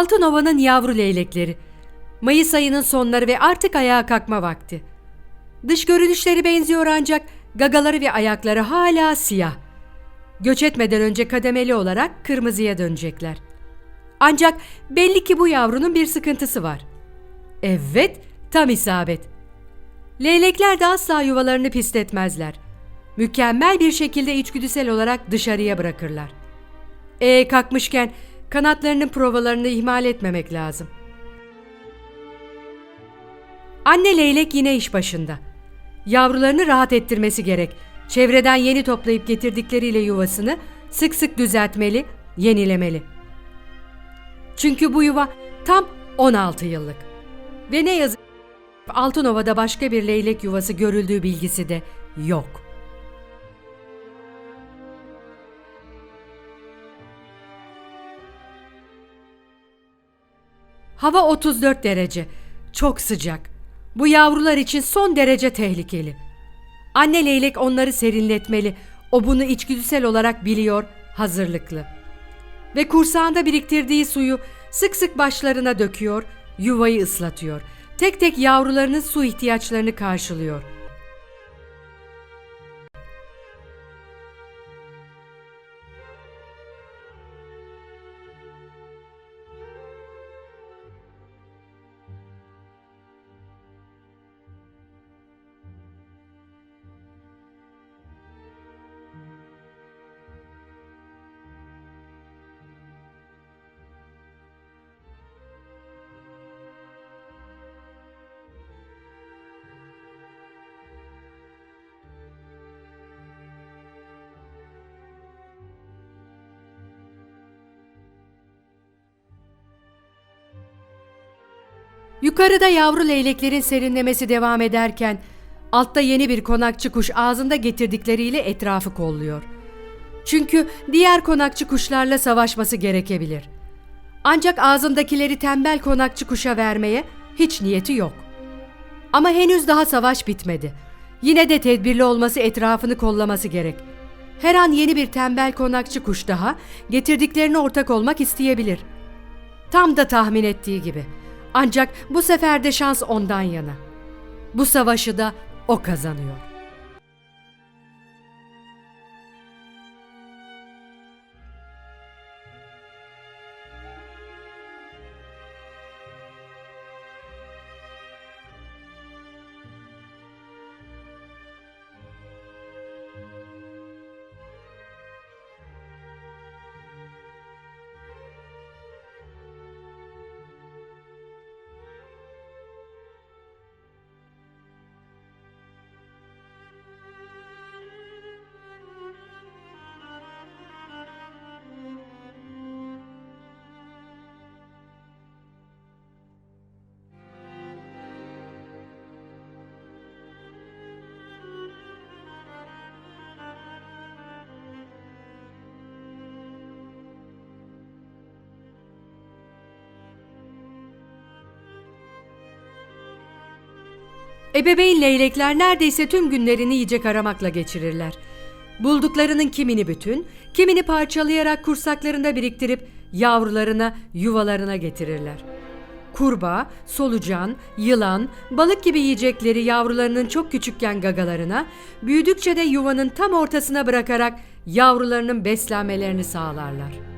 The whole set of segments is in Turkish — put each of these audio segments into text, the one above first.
Altınova'nın yavru leylekleri. Mayıs ayının sonları ve artık ayağa kalkma vakti. Dış görünüşleri benziyor ancak gagaları ve ayakları hala siyah. Göç etmeden önce kademeli olarak kırmızıya dönecekler. Ancak belli ki bu yavrunun bir sıkıntısı var. Evet, tam isabet. Leylekler de asla yuvalarını pisletmezler. Mükemmel bir şekilde içgüdüsel olarak dışarıya bırakırlar. E kalkmışken kanatlarının provalarını ihmal etmemek lazım. Anne leylek yine iş başında. Yavrularını rahat ettirmesi gerek. Çevreden yeni toplayıp getirdikleriyle yuvasını sık sık düzeltmeli, yenilemeli. Çünkü bu yuva tam 16 yıllık. Ve ne yazık Altınova'da başka bir leylek yuvası görüldüğü bilgisi de yok. Hava 34 derece. Çok sıcak. Bu yavrular için son derece tehlikeli. Anne leylek onları serinletmeli. O bunu içgüdüsel olarak biliyor, hazırlıklı. Ve kursağında biriktirdiği suyu sık sık başlarına döküyor, yuvayı ıslatıyor. Tek tek yavrularının su ihtiyaçlarını karşılıyor. Yukarıda yavru leyleklerin serinlemesi devam ederken altta yeni bir konakçı kuş ağzında getirdikleriyle etrafı kolluyor. Çünkü diğer konakçı kuşlarla savaşması gerekebilir. Ancak ağzındakileri tembel konakçı kuşa vermeye hiç niyeti yok. Ama henüz daha savaş bitmedi. Yine de tedbirli olması etrafını kollaması gerek. Her an yeni bir tembel konakçı kuş daha getirdiklerine ortak olmak isteyebilir. Tam da tahmin ettiği gibi. Ancak bu sefer de şans ondan yana. Bu savaşı da o kazanıyor. Ebeveyn leylekler neredeyse tüm günlerini yiyecek aramakla geçirirler. Bulduklarının kimini bütün, kimini parçalayarak kursaklarında biriktirip yavrularına, yuvalarına getirirler. Kurbağa, solucan, yılan, balık gibi yiyecekleri yavrularının çok küçükken gagalarına, büyüdükçe de yuvanın tam ortasına bırakarak yavrularının beslenmelerini sağlarlar.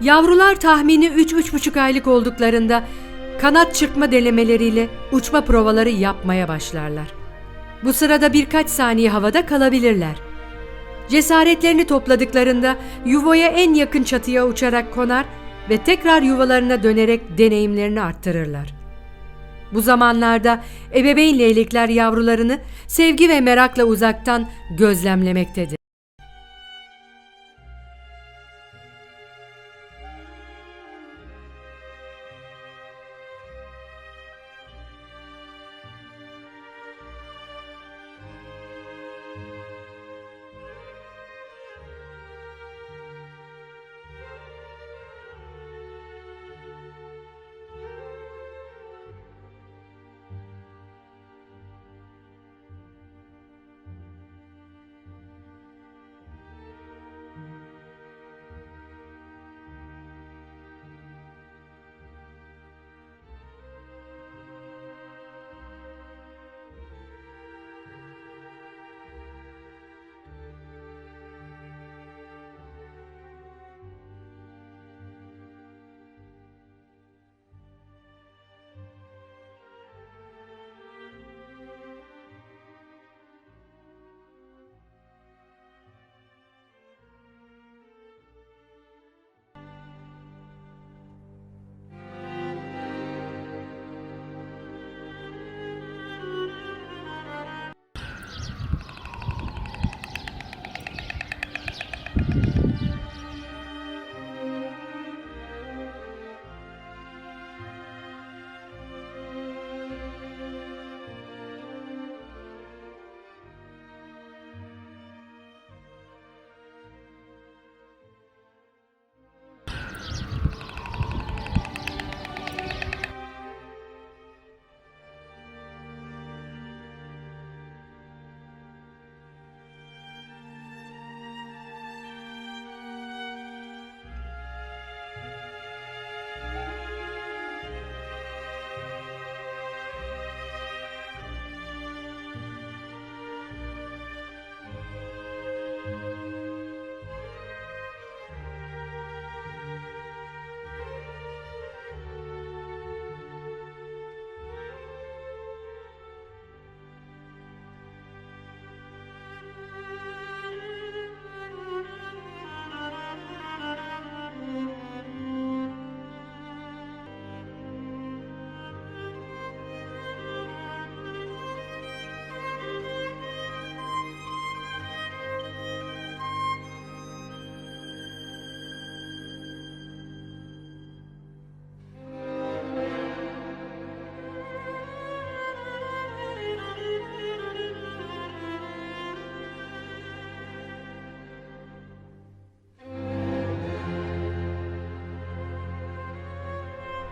Yavrular tahmini 3-3,5 aylık olduklarında kanat çırpma denemeleriyle uçma provaları yapmaya başlarlar. Bu sırada birkaç saniye havada kalabilirler. Cesaretlerini topladıklarında yuvaya en yakın çatıya uçarak konar ve tekrar yuvalarına dönerek deneyimlerini arttırırlar. Bu zamanlarda ebeveyn leylekler yavrularını sevgi ve merakla uzaktan gözlemlemektedir.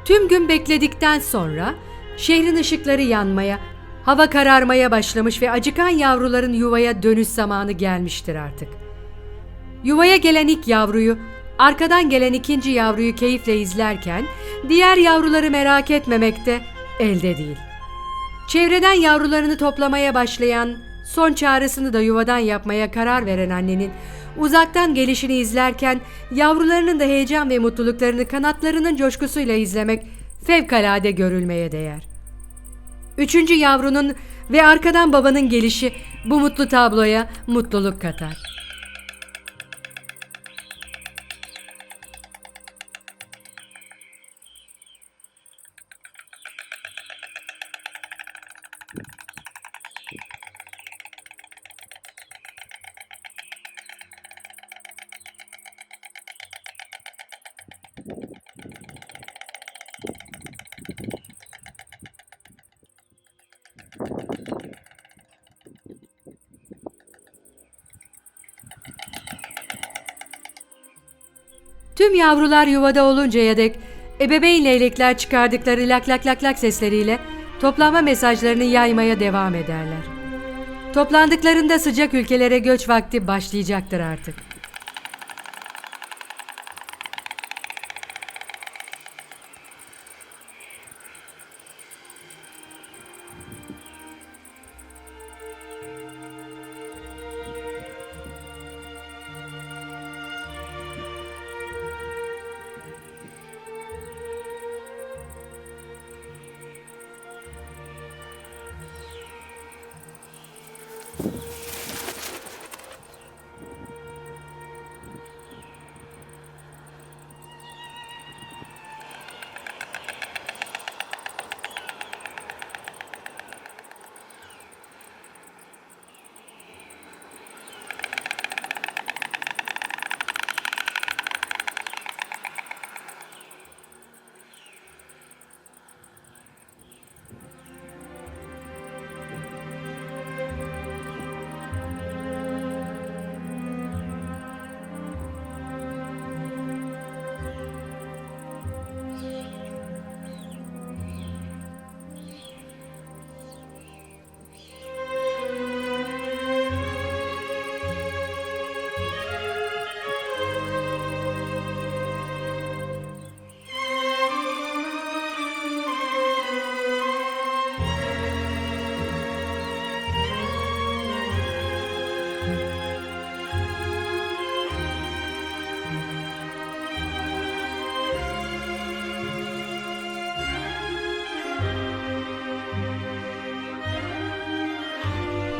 Tüm gün bekledikten sonra şehrin ışıkları yanmaya, hava kararmaya başlamış ve acıkan yavruların yuvaya dönüş zamanı gelmiştir artık. Yuvaya gelen ilk yavruyu, arkadan gelen ikinci yavruyu keyifle izlerken diğer yavruları merak etmemek de elde değil. Çevreden yavrularını toplamaya başlayan, son çağrısını da yuvadan yapmaya karar veren annenin uzaktan gelişini izlerken yavrularının da heyecan ve mutluluklarını kanatlarının coşkusuyla izlemek fevkalade görülmeye değer. Üçüncü yavrunun ve arkadan babanın gelişi bu mutlu tabloya mutluluk katar. Tüm yavrular yuvada oluncaya dek ebeveyn leylekler çıkardıkları lak lak lak lak sesleriyle toplanma mesajlarını yaymaya devam ederler. Toplandıklarında sıcak ülkelere göç vakti başlayacaktır artık.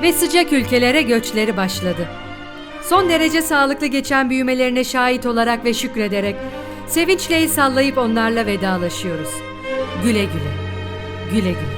Ve sıcak ülkelere göçleri başladı. Son derece sağlıklı geçen büyümelerine şahit olarak ve şükrederek sevinçle sallayıp onlarla vedalaşıyoruz. Güle güle, güle güle.